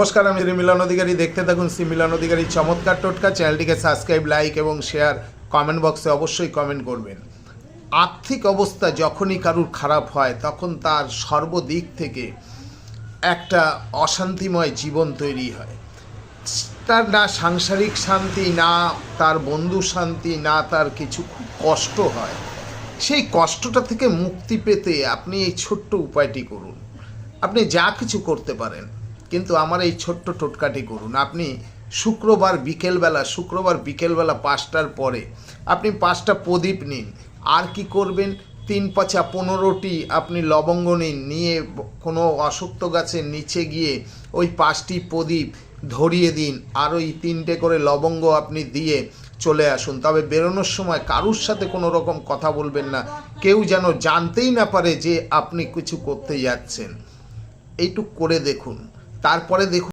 নমস্কার, আমি মিলন অধিকারী। দেখতে থাকুন শ্রী মিলন অধিকারী চমৎকার টোটকা। চ্যানেলটিকে সাবস্ক্রাইব লাইক এবং শেয়ার কমেন্ট বক্সে অবশ্যই কমেন্ট করবেন। আর্থিক অবস্থা যখনই কারুর খারাপ হয়, তখন তার সর্বদিক থেকে একটা অশান্তিময় জীবন তৈরি হয়। তার না সাংসারিক শান্তি, না তার বন্ধু শান্তি, না তার কিছু খুব কষ্ট হয়। সেই কষ্টটা থেকে মুক্তি পেতে আপনি এই ছোট্ট উপায়টি করুন। আপনি যা কিছু করতে পারেন কিন্তু আমার এই ছোট্ট টোটকাটি করুন। আপনি শুক্রবার বিকেলবেলা শুক্রবার বিকেলবেলা পাঁচটার পরে আপনি পাঁচটা প্রদীপ নিন। আর কি করবেন? তিন পাঁচা পনেরোটি আপনি লবঙ্গ নিন। নিয়ে কোনো অশক্ত গাছের নিচে গিয়ে ওই পাঁচটি প্রদীপ ধরিয়ে দিন। আর ওই তিনটে করে লবঙ্গ আপনি দিয়ে চলে আসুন। তবে বেরোনোর সময় কারুর সাথে কোনো রকম কথা বলবেন না। কেউ যেন জানতেই না পারে যে আপনি কিছু করতে যাচ্ছেন। এইটুক করে দেখুন। তারপরে দেখুন